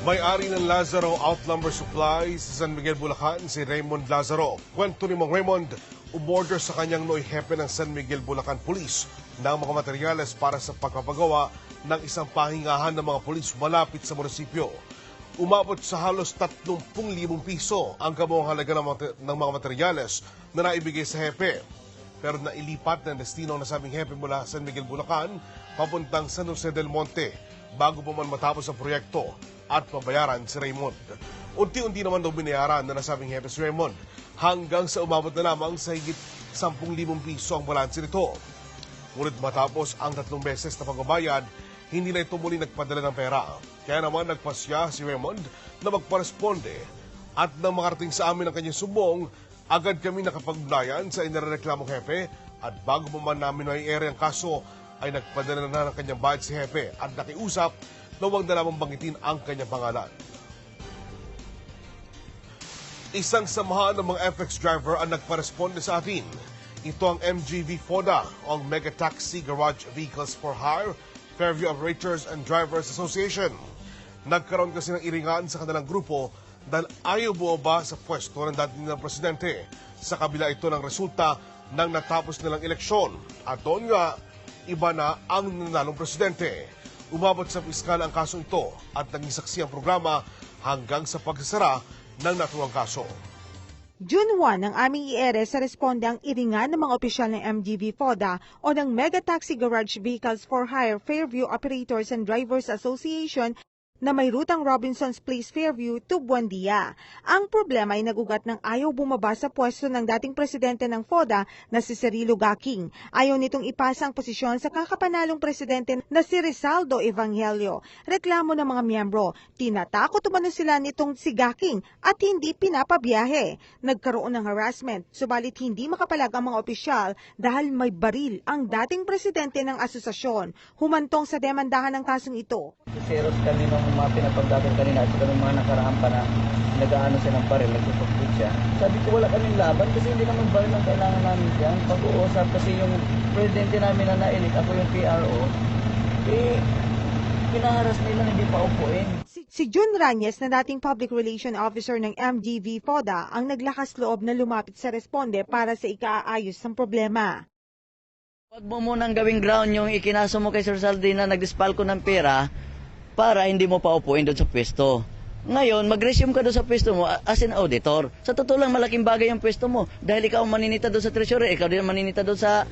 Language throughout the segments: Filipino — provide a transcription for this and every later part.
May-ari ng Lazaro Outnumber Supplies sa San Miguel, Bulacan, si Raymond Lazaro. Kwento ni Mang Raymond, umorder sa kanyang noy hepe ng San Miguel, Bulacan Police ng mga materyales para sa pagpapagawa ng isang pahingahan ng mga pulis malapit sa munisipyo. Umabot sa halos 30,000 piso ang kabuang halaga ng, mate- ng mga materyales na naibigay sa hepe. Pero nailipat ng destino ng nasabing hepe mula San Miguel, Bulacan papuntang San Jose del Monte bago pa man matapos ang proyekto at pabayaran si Raymond. Unti-unti naman daw binayaran na nasabing hepe si Raymond hanggang sa umabot na lamang sa higit 10,000 piso ang balanse nito. Ngunit matapos ang tatlong beses na pagbabayad, hindi na ito muli nagpadala ng pera. Kaya naman nagpasya si Raymond na magparesponde at nang makarating sa amin ang kanyang sumbong, agad kami nakapagbunayan sa inareklamong hepe at bago pa man namin may ere ang kaso, ay nagpadala na ng kanyang bayad si hepe at nakiusap na huwag na lamang banggitin ang kanyang pangalan. Isang samahan ng mga FX driver ang nagparesponde sa atin. Ito ang MGV FODA ang Mega Taxi Garage Vehicles for Hire Fairview Operators and Drivers Association. Nagkaroon kasi ng iringan sa kanilang grupo dahil ayaw bumaba sa pwesto ng dating ng presidente. Sa kabila ito ng resulta ng natapos nilang eleksyon. At doon nga, iba na ang nanalong presidente. Umabot sa piskal ang kasong ito at naging saksi ang programa hanggang sa pagsasara ng naturang kaso. June 1 ang aming iere sa responde ang iringan ng mga opisyal ng MGV FODA o ng Mega Taxi Garage Vehicles for Hire Fairview Operators and Drivers Association na may rutang Robinson's Place Fairview to Buendia. Ang problema ay nagugat ng ayaw bumaba sa pwesto ng dating presidente ng FODA na si Cirilo Gaking. Ayaw nitong ipasa ang posisyon sa kakapanalong presidente na si Rizaldo Evangelio. Reklamo ng mga miyembro, tinatakot umano sila nitong si Gaking at hindi pinapabiyahe. Nagkaroon ng harassment, subalit hindi makapalag ang mga opisyal dahil may baril ang dating presidente ng asosasyon. Humantong sa demandahan ng kasong ito. Seros kami nung mga pinapagdagan kanina at saka nung mga nakaraan pa na nag-aano siya ng baril, nagsusupport siya. Sabi ko wala kaming laban kasi hindi naman baril ang kailangan namin dyan. Pag-uusap kasi yung presidente namin na nailit, ako yung PRO, eh, pinaharas nila hindi pa upuin. Si, si Jun Ranyes na dating Public Relation Officer ng MGV FODA ang naglakas loob na lumapit sa responde para sa ikaayos ng problema. Huwag mo munang gawing ground yung ikinaso mo kay Sir Saldi na nagdispal ko ng pera para hindi mo pa upuin doon sa pwesto. Ngayon, mag-resume ka doon sa pwesto mo as an auditor. Sa totoo lang, malaking bagay ang pwesto mo. Dahil ikaw maninita doon sa treasurer, ikaw din maninita doon sa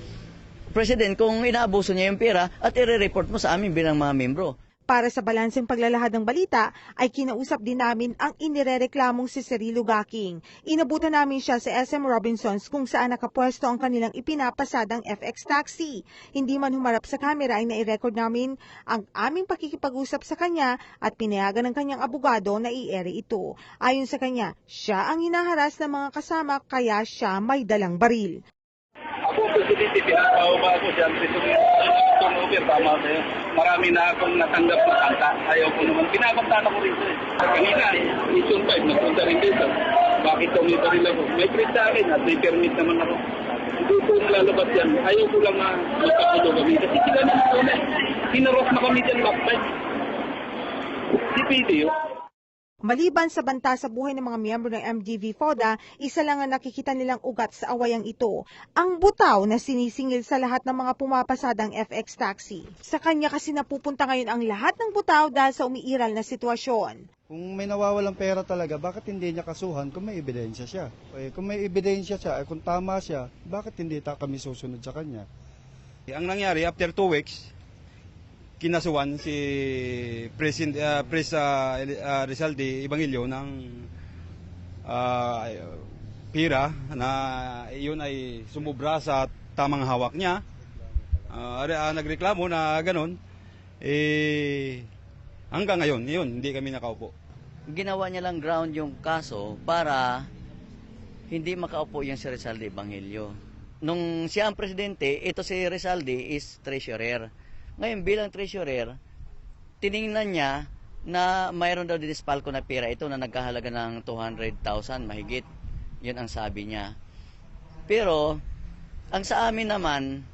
president kung inaabuso niya yung pera at i-report mo sa amin bilang mga membro. Para sa balanseng paglalahad ng balita, ay kinausap din namin ang inirereklamong si Cirilo Gaking. Inabutan namin siya sa SM Robinsons kung saan nakapwesto ang kanilang ipinapasadang FX taxi. Hindi man humarap sa kamera ay nai-record namin ang aming pakikipag-usap sa kanya at pinayagan ng kanyang abogado na i-ere ito. Ayon sa kanya, siya ang hinaharas ng mga kasama kaya siya may dalang baril. Ako, ko siya. Turnover, tama sa'yo. Marami na akong natanggap na kanta. Ayaw ko naman. Pinapagtana ko rin sa'yo. Kanina, mission 5, nagpunta rin dito. Bakit tumita rin ako? May print sa akin at may permit naman ako. Hindi ko lalabas yan. Ayaw ko lang na magkakulo kami. Kasi sila na una. Sinaros na kami dyan last time. Si PDO. Maliban sa banta sa buhay ng mga miyembro ng MGV FODA, isa lang ang nakikita nilang ugat sa awayang ito, ang butaw na sinisingil sa lahat ng mga pumapasadang FX taxi. Sa kanya kasi napupunta ngayon ang lahat ng butaw dahil sa umiiral na sitwasyon. Kung may nawawalang pera talaga, bakit hindi niya kasuhan kung may ebidensya siya? Eh, kung may ebidensya siya, eh, kung tama siya, bakit hindi ta kami susunod sa kanya? Ang nangyari, after two weeks, kinasuhan si President uh, Pres uh, uh, Rizalde Evangelio ng uh, pira na iyon ay sumubra sa tamang hawak niya. Uh, uh, nagreklamo na ganun. Eh, hanggang ngayon, yun, hindi kami nakaupo. Ginawa niya lang ground yung kaso para hindi makaupo yung si Rizalde Evangelio. Nung siya ang presidente, ito si Rizalde is treasurer. Ngayon bilang treasurer, tiningnan niya na mayroon daw dinispalko na pera ito na nagkahalaga ng 200,000 mahigit. Yun ang sabi niya. Pero, ang sa amin naman,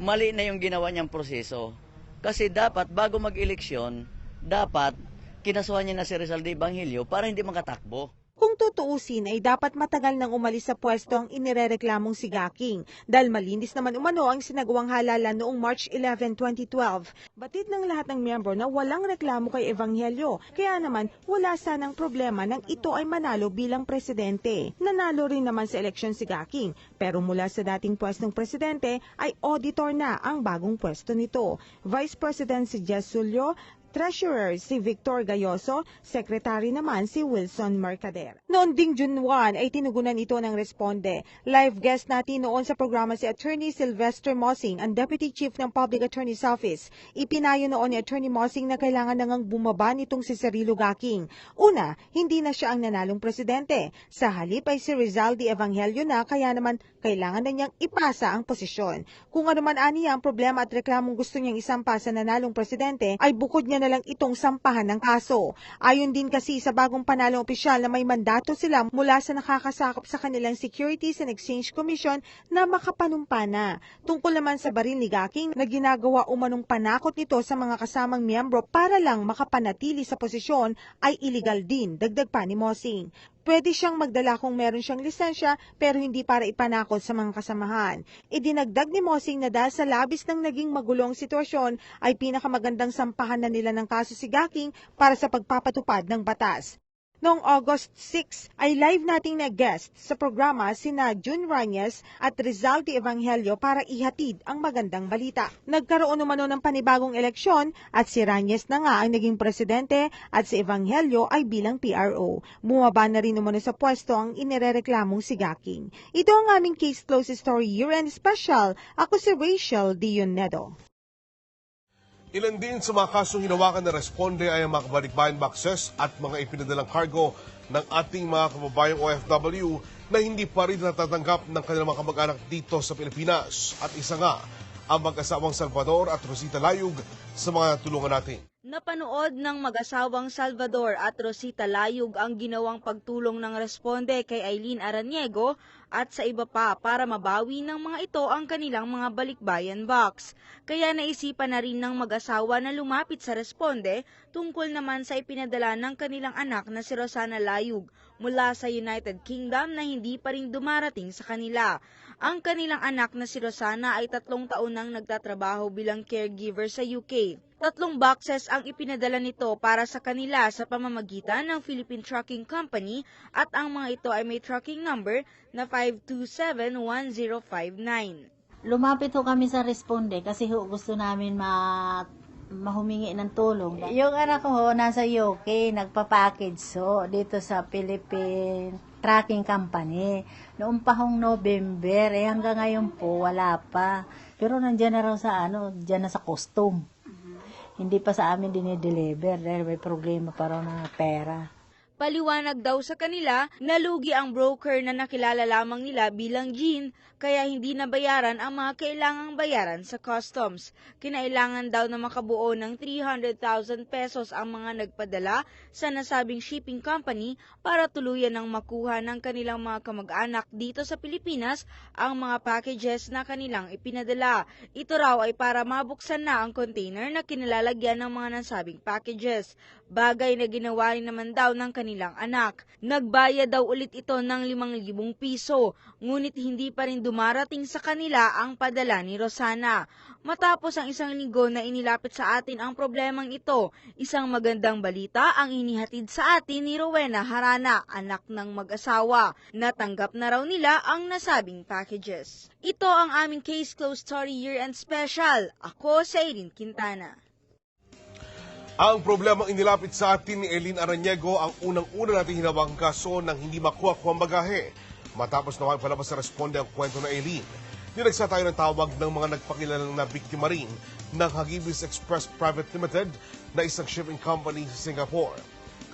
mali na yung ginawa niyang proseso. Kasi dapat bago mag-eleksyon, dapat kinasuhan niya na si Rizal de Evangelio para hindi makatakbo. Kung tutuusin ay dapat matagal nang umalis sa pwesto ang inirereklamong si Gaking dahil malinis naman umano ang sinagawang halalan noong March 11, 2012. Batid ng lahat ng miyembro na walang reklamo kay Evangelio kaya naman wala sanang problema nang ito ay manalo bilang presidente. Nanalo rin naman sa eleksyon si Gaking pero mula sa dating pwestong presidente ay auditor na ang bagong pwesto nito. Vice President si Jess Julio, Treasurer si Victor Gayoso, Secretary naman si Wilson Mercader. Noon ding June 1 ay tinugunan ito ng responde. Live guest natin noon sa programa si Attorney Sylvester Mossing, ang Deputy Chief ng Public Attorney's Office. Ipinayo noon ni Attorney Mossing na kailangan na ngang bumaba nitong si Cirilo Gaking. Una, hindi na siya ang nanalong presidente. Sa halip ay si Rizal de Evangelio na kaya naman kailangan na niyang ipasa ang posisyon. Kung ano man aniya ang problema at reklamong gusto niyang isampa sa nanalong presidente, ay bukod niya na lang itong sampahan ng kaso. Ayon din kasi sa bagong panalong opisyal na may mandato sila mula sa nakakasakop sa kanilang Securities and Exchange Commission na makapanumpa na. Tungkol naman sa baril ni Gaking na ginagawa umanong panakot nito sa mga kasamang miyembro para lang makapanatili sa posisyon ay illegal din, dagdag pa ni Mosing. Pwede siyang magdala kung meron siyang lisensya pero hindi para ipanakot sa mga kasamahan. Idinagdag ni Mosing na dahil sa labis ng naging magulong sitwasyon ay pinakamagandang sampahan na nila ng kaso si Gaking para sa pagpapatupad ng batas. Noong August 6 ay live nating na guest sa programa sina June Ranyes at Rizal de Evangelio para ihatid ang magandang balita. Nagkaroon umano ng panibagong eleksyon at si Ranyes na nga ang naging presidente at si Evangelio ay bilang PRO. Bumaba na rin umano sa pwesto ang inirereklamong si Gaking. Ito ang aming Case Closed Story Year-End Special. Ako si Rachel Dionedo. Ilan din sa mga kasong hinawakan na responde ay ang mga kabalikbayan boxes at mga ipinadalang cargo ng ating mga kababayang OFW na hindi pa rin natatanggap ng kanilang mga kamag-anak dito sa Pilipinas. At isa nga, ang mag-asawang Salvador at Rosita Layug sa mga tulungan natin. Napanood ng mag-asawang Salvador at Rosita Layug ang ginawang pagtulong ng responde kay Eileen Araniego at sa iba pa para mabawi ng mga ito ang kanilang mga balikbayan box. Kaya naisipan na rin ng mag-asawa na lumapit sa responde tungkol naman sa ipinadala ng kanilang anak na si Rosana Layug mula sa United Kingdom na hindi pa rin dumarating sa kanila. Ang kanilang anak na si Rosana ay tatlong taon nang nagtatrabaho bilang caregiver sa UK. Tatlong boxes ang ipinadala nito para sa kanila sa pamamagitan ng Philippine Trucking Company at ang mga ito ay may tracking number na 5271059. Lumapit ho kami sa responde kasi ho gusto namin ma mahumingi ng tulong. Yung anak ko nasa UK, nagpa-package ho dito sa Philippine Tracking Company. Noong pahong November, eh hanggang ngayon po, wala pa. Pero nandiyan na raw sa ano, dyan na sa costume. Hindi pa sa amin dinideliver dahil may problema pa raw ng pera. Paliwanag daw sa kanila, nalugi ang broker na nakilala lamang nila bilang Jean, kaya hindi nabayaran ang mga kailangang bayaran sa customs. Kinailangan daw na makabuo ng 300,000 pesos ang mga nagpadala sa nasabing shipping company para tuluyan ng makuha ng kanilang mga kamag-anak dito sa Pilipinas ang mga packages na kanilang ipinadala. Ito raw ay para mabuksan na ang container na kinilalagyan ng mga nasabing packages. Bagay na ginawa rin naman daw ng kanilang anak. Nagbayad daw ulit ito ng 5,000 piso, ngunit hindi pa rin dumarating sa kanila ang padala ni Rosana. Matapos ang isang linggo na inilapit sa atin ang problemang ito, isang magandang balita ang inihatid sa atin ni Rowena Harana, anak ng mag-asawa. Natanggap na raw nila ang nasabing packages. Ito ang aming Case Closed Story Year-End Special. Ako si Irene Quintana. Ang problemang inilapit sa atin ni Eileen Araniego ang unang-una nating hinawang kaso ng hindi makuha-kuha ang bagahe. Matapos naman palabas sa responde ang kwento na Eileen, dinagsa tayo ng tawag ng mga nagpakilalang na biktima rin ng Hagibis Express Private Limited na isang shipping company sa Singapore.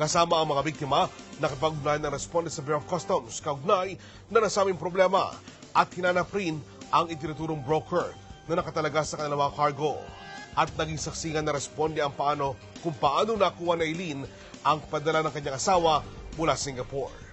Kasama ang mga biktima, nakipag-ugnayan ng responde sa Bureau of Customs, kaugnay na nasabing problema at hinanap rin ang itinuturong broker na nakatalaga sa kanilang mga cargo at naging saksigan na responde ang paano kung paano nakuha na Eileen ang padala ng kanyang asawa mula Singapore.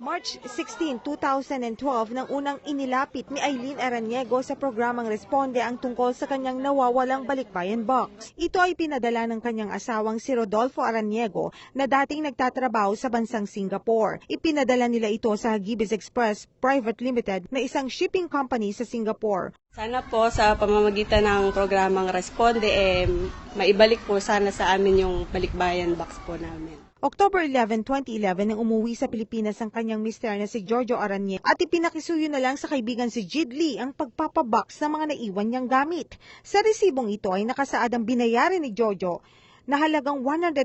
March 16, 2012 nang unang inilapit ni Eileen Araniego sa programang Responde ang tungkol sa kanyang nawawalang balikbayan box. Ito ay pinadala ng kanyang asawang si Rodolfo Araniego na dating nagtatrabaho sa bansang Singapore. Ipinadala nila ito sa Hagibis Express Private Limited na isang shipping company sa Singapore. Sana po sa pamamagitan ng programang Responde, eh, maibalik po sana sa amin yung balikbayan box po namin. October 11, 2011 nang umuwi sa Pilipinas ang kanyang mister na si Giorgio Aranye at ipinakisuyo na lang sa kaibigan si Jid Lee ang pagpapabox ng mga naiwan niyang gamit. Sa resibong ito ay nakasaad ang binayaran ni Giorgio na halagang $110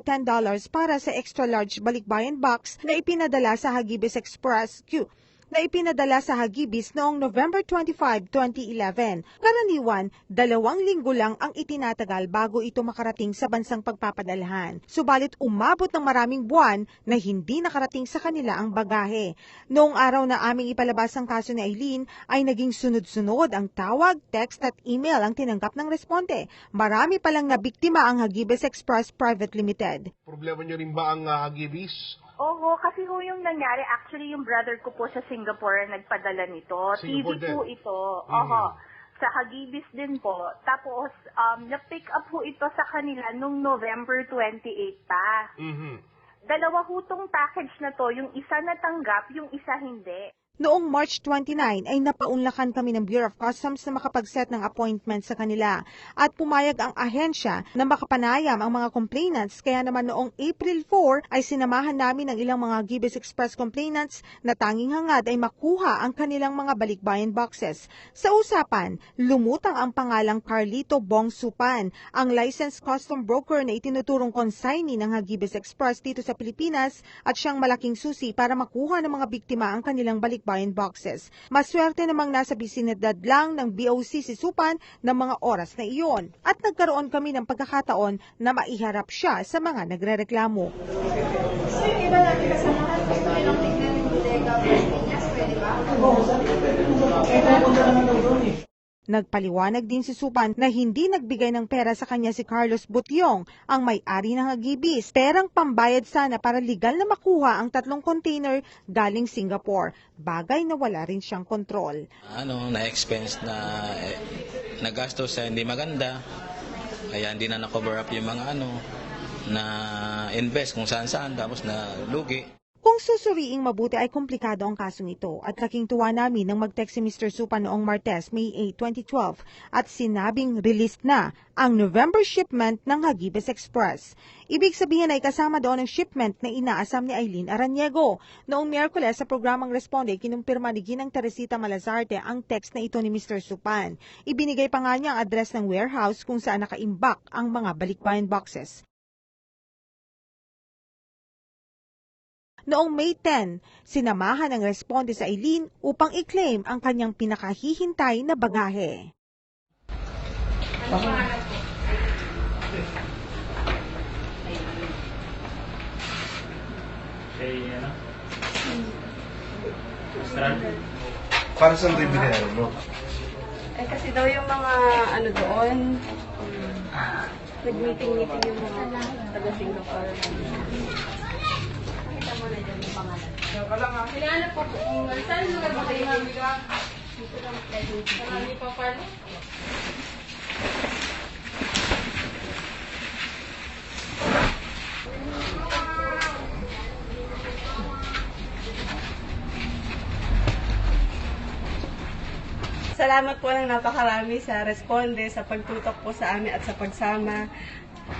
para sa extra large balikbayan box na ipinadala sa Hagibis Express Q na ipinadala sa Hagibis noong November 25, 2011. Karaniwan, dalawang linggo lang ang itinatagal bago ito makarating sa bansang pagpapadalhan. Subalit umabot ng maraming buwan na hindi nakarating sa kanila ang bagahe. Noong araw na aming ipalabas ang kaso ni Eileen, ay naging sunod-sunod ang tawag, text at email ang tinanggap ng responde. Marami palang nabiktima ang Hagibis Express Private Limited. Problema nyo rin ba ang uh, hagibis? Oo, kasi ho yung nangyari, actually yung brother ko po sa Singapore nagpadala nito. Singapore TV po din? ito. Mhm. Oho. Sa Hagibis din po. Tapos, um, na-pick up ho ito sa kanila nung November 28 pa. Mhm. Dalawa ho tong package na to, yung isa natanggap, yung isa hindi. Noong March 29 ay napaunlakan kami ng Bureau of Customs na makapag-set ng appointment sa kanila at pumayag ang ahensya na makapanayam ang mga complainants kaya naman noong April 4 ay sinamahan namin ng ilang mga Gibis Express complainants na tanging hangad ay makuha ang kanilang mga balikbayan boxes. Sa usapan, lumutang ang pangalang Carlito Bong Supan, ang licensed custom broker na itinuturong consignee ng Hagibis Express dito sa Pilipinas at siyang malaking susi para makuha ng mga biktima ang kanilang balikbayan boxes. Maswerte namang nasa bisinidad lang ng BOC si Supan ng mga oras na iyon. At nagkaroon kami ng pagkakataon na maiharap siya sa mga nagrereklamo. Nagpaliwanag din si Supan na hindi nagbigay ng pera sa kanya si Carlos Butyong, ang may-ari ng Agibis. Perang pambayad sana para legal na makuha ang tatlong container galing Singapore. Bagay na wala rin siyang kontrol. ano, na-expense na eh, nagastos sa hindi maganda. Kaya hindi na na-cover up yung mga ano, na invest kung saan-saan, tapos na lugi. Kung susuriing mabuti ay komplikado ang kasong ito at laking tuwa namin nang mag-text si Mr. Supa noong Martes, May 8, 2012 at sinabing released na ang November shipment ng Hagibis Express. Ibig sabihin ay kasama doon ang shipment na inaasam ni Eileen Araniego. Noong Miyerkules sa programang Responde, kinumpirma ni Ginang Teresita Malazarte ang text na ito ni Mr. Supan. Ibinigay pa nga niya ang address ng warehouse kung saan nakaimbak ang mga balikbayan boxes. Noong May 10, sinamahan ang responde sa Eileen upang i-claim ang kanyang pinakahihintay na bagahe. Para saan rin binayaran mo? Eh kasi daw yung mga ano doon, nag-meeting-meeting yung mga taga Singapore. Nakita mo na dyan yung pangalan. Kailangan po kung saan lugar ba kayo mamiga? Dito lang. Marami pa pala. Salamat po ng napakarami sa responde, sa pagtutok po sa amin at sa pagsama.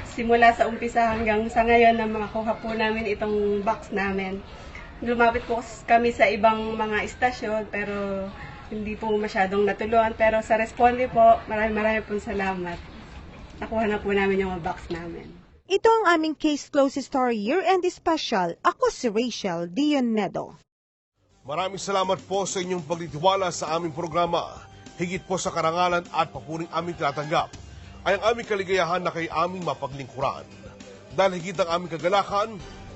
Simula sa umpisa hanggang sa ngayon na makakuha po namin itong box namin. Lumapit po kami sa ibang mga istasyon pero hindi po masyadong natulungan. Pero sa responde po, maraming maraming po salamat. Nakuha na po namin yung mga box namin. Ito ang aming Case Close Story Year-End Special. Ako si Rachel Dionedo. Maraming salamat po sa inyong pagtitiwala sa aming programa. Higit po sa karangalan at papuring aming tinatanggap ay ang aming kaligayahan na kay aming mapaglingkuran. Dahil higit ang aming kagalakan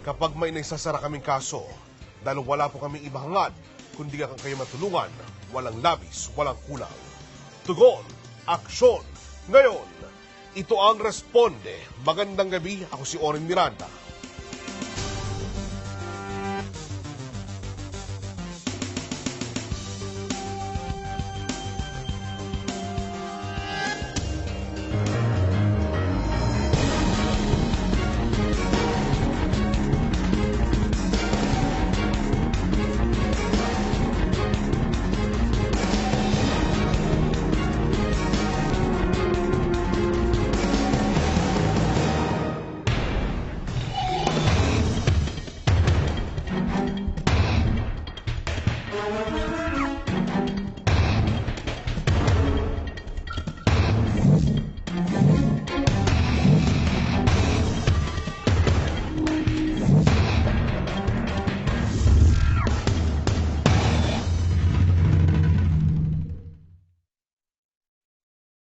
kapag may naisasara kaming kaso. Dahil wala po kaming ibahangad, kundi ang kayo matulungan, walang labis, walang kulang. Tugon, aksyon, ngayon, ito ang Responde. Magandang gabi, ako si Oren Miranda.